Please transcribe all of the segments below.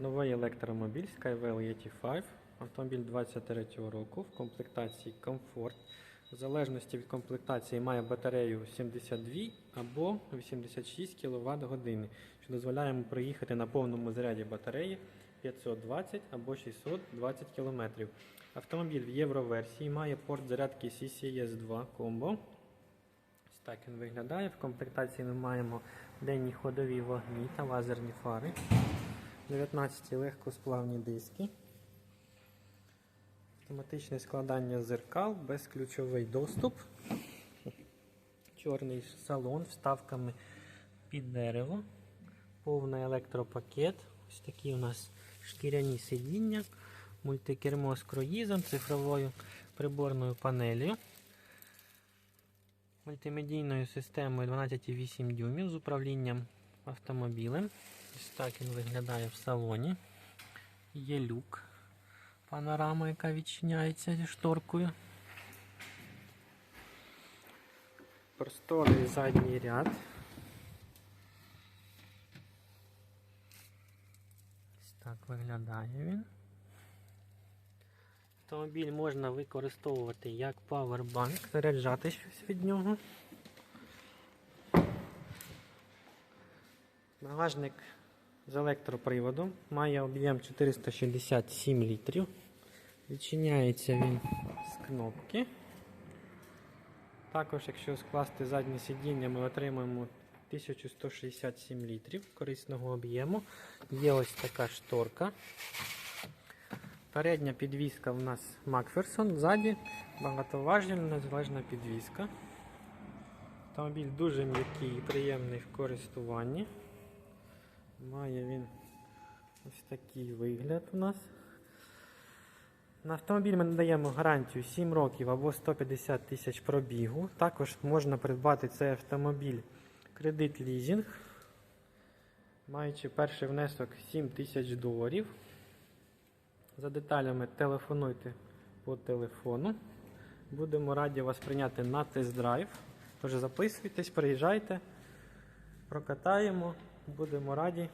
Новий електромобіль Skywell ET5. Автомобіль 23 року в комплектації Comfort. В залежності від комплектації має батарею 72 або 86 кВт години, що дозволяє йому проїхати на повному заряді батареї 520 або 620 км. Автомобіль в євроверсії має порт зарядки CCS 2 Combo. Ось так він виглядає. В комплектації ми маємо денні ходові вогні та лазерні фари. 19 легкосплавні диски. Автоматичне складання зеркал, безключовий доступ. Чорний салон вставками під дерево. Повний електропакет. Ось такі у нас шкіряні сидіння, мультикермо з круїзом, цифровою приборною панелью. Мультимедійною системою 12,8 дюймів з управлінням автомобілем. Ось так він виглядає в салоні. Є люк, панорама, яка відчиняється зі шторкою. Просторий задній ряд. Ось так виглядає він. Автомобіль можна використовувати як павербанк, заряджати щось від нього. Багажник з електроприводом має об'єм 467 літрів. Відчиняється він з кнопки. Також, якщо скласти заднє сидіння, ми отримаємо 1167 літрів корисного об'єму. Є ось така шторка. Передня підвіска в нас Макферсон, ззаді багатоважільна незалежна підвіска. Автомобіль дуже м'який і приємний в користуванні. Має він ось такий вигляд у нас. На автомобіль ми надаємо гарантію 7 років або 150 тисяч пробігу. Також можна придбати цей автомобіль кредит лізинг, маючи перший внесок 7 тисяч доларів. За деталями телефонуйте по телефону. Будемо раді вас прийняти на тест-драйв. Тож записуйтесь, приїжджайте, прокатаємо, будемо раді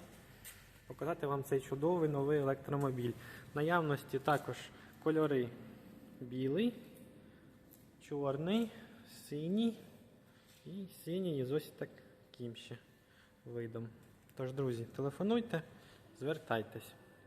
показати вам цей чудовий новий електромобіль. В наявності також кольори білий, чорний, синій і синій з ось таким ще видом. Тож, друзі, телефонуйте, звертайтесь.